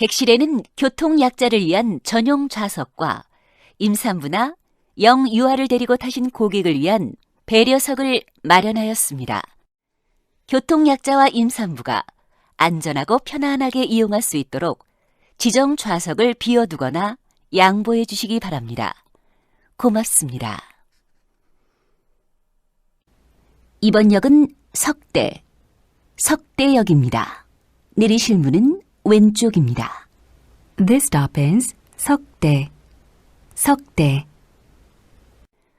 객실에는 교통약자를 위한 전용 좌석과 임산부나 영유아를 데리고 타신 고객을 위한 배려석을 마련하였습니다. 교통약자와 임산부가 안전하고 편안하게 이용할 수 있도록 지정 좌석을 비워두거나 양보해 주시기 바랍니다. 고맙습니다. 이번 역은 석대, 석대역입니다. 내리실 문은 왼쪽입니다. This stop is Sokdae. Sokdae.